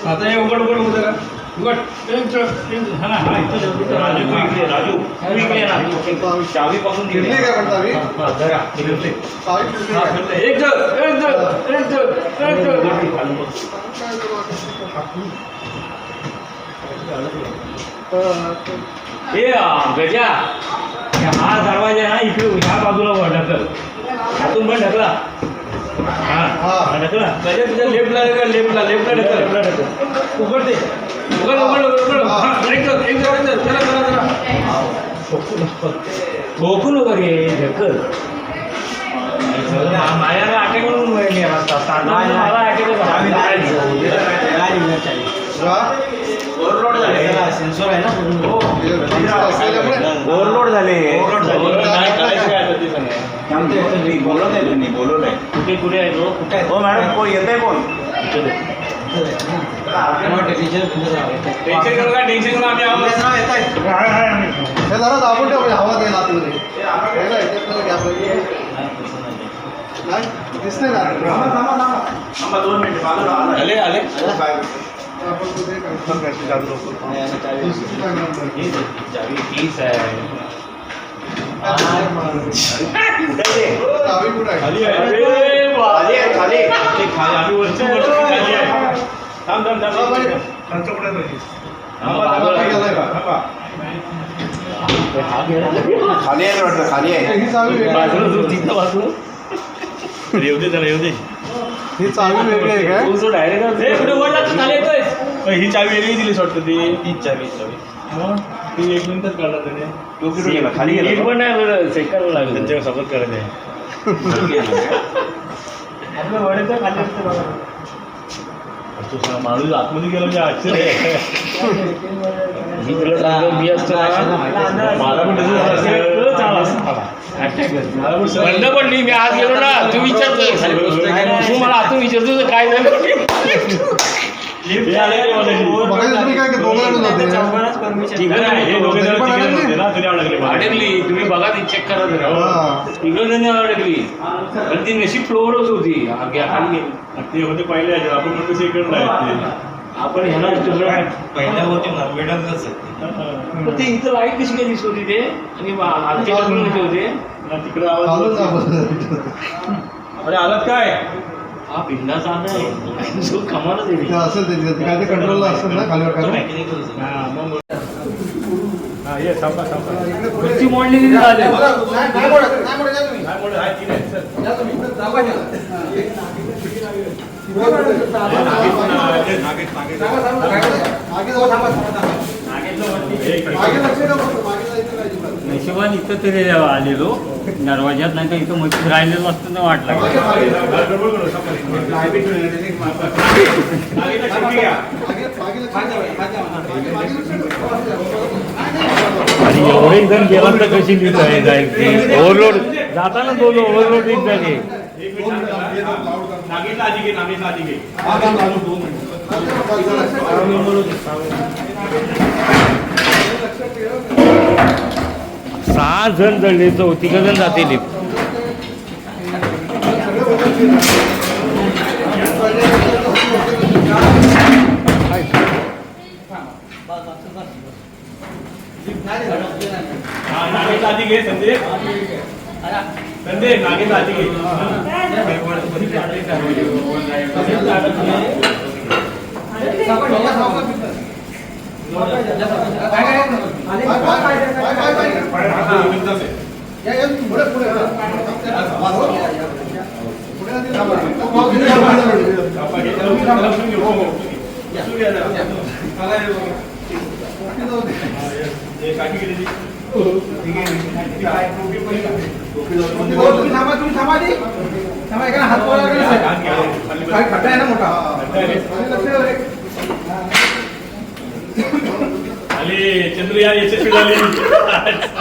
आता हे उघड उघड उघड जरा. उघड एक च- एक- हा ना, हा, इथं जाऊ, इथं राजू तू इकडे राजू तू इकडे ये ना चावी पासून फिरली काय पण चावी? धरा फिरले. चावी फिरली हा, काय? फिरलं. एक जण एक जण एक जण एक जण खाली बस. ए आ, गजा हा दरवाजा आहे ना इकडे ह्या बाजूला वर ढकल हातून पण ढकला ठोकू नको रे ढकल मा- मायाला अटॅक म्हणून वळली आहे आता. साधारण मला अटॅक रा? सेन्सर आहे ना हो. हे माणसं असलेल्यामुळे? ओव्हरलोड झाले सांगा. बोलत आहे तुम्ही बोलवत आहे कुठे कुठे आहे तो कुठे हो मॅडम कोण येत आहे कोण टेन्शन करू नका टेन्शन करू नका, आम्ही आहोत हे जरा दाबून ठेव म्हणजे हवा देईल आतमध्ये हे काय, याच्यात जरा gap आहे. नाही? दिसतंय ना थांबा दोन मिनिटं बाजूला आला. आले आले आपण कुठे confirm करायची जादू लोकं. दुसरी काय नंबर? चावी तीस आहे चावी कुठे आहे? खाली आहे. खाली आहे, खाली ते खाली आम्ही आहे थांब थांब थांब हा. त्यांचं कुठे. खाली आहे वाटतं खाली आहे ही चावी वेगळी आहे. बाजूला जो तिथं बाजूला. येऊ दे त्याला येऊ दे ही चावी वेगळी आहे काय. येतोय. ही चावी वेगळी दिलीस वाटतं ती तीच चावी चावी मग ती एक मिनिटच काढला त्याने. तो कुठे गेला खाली नीट गेला पण नाही बरं, सेकंद लागलं. त्यांच्यासोबत करायचं खाली असतं बघा. तू सांग, माणूस आतमध्ये गेला म्हणजे आश्चर्य. आहे. मी तुला सांगतो, मी असतो ना, मला पण तसंच. मला सर- नाही मी आज गेलो ना. तू बसतोय. तू मला आतून विचारतो तर काय झालं? तुम्ही हे अडकली? बघा ती चेक करा जरा. हा. जण अडकली. पण ती नशीब फ्लोअरच होती. हा. ते होते पहिले आपण म्हणतो सेकंड आहे आपण ह्याला पहिल्या होती ना वेडच ते. पण ते इथं लाइट कशी काय दिसत होती ते? आणि आमच्या होते? तिकडे आवाज. अरे आलात काय? हा भिंडाचा आहे. जो कमालच आहे. असेल ते ते काय ते कंट्रोलला असेल ना खालीवर खाली. हा मग हा ये थांबा थांबा. खुर्ची मोडलेली झाली नाही, नाही मोडत, नाही मोडत, या तुम्ही. काय बोलू, हा, तीन सर. या तुम्ही, इकडे थांबा थांबा, मागे जाऊ, थांबा. मागे लक्ष द्या फक्त, मागे जायचं नाही अजिबात. नशिबान इथं तरी आलेलो दरवाज्यात नाही तर इथं मशीन राहिलेलं असतं ना वाटलं. आणि एवढे जण गेला तर कशी नीट आहे जाईल ओव्हरलोड जाताना दोन ओव्हरलोड एक दोन सहा जण जळले चौतिक जण जाते लिफ्ट. हा नागेशला आधी घे संदीप. संदीप नागेशला आधी घे. आहे ना मोठा चंद्रयान यशस्वी झाली.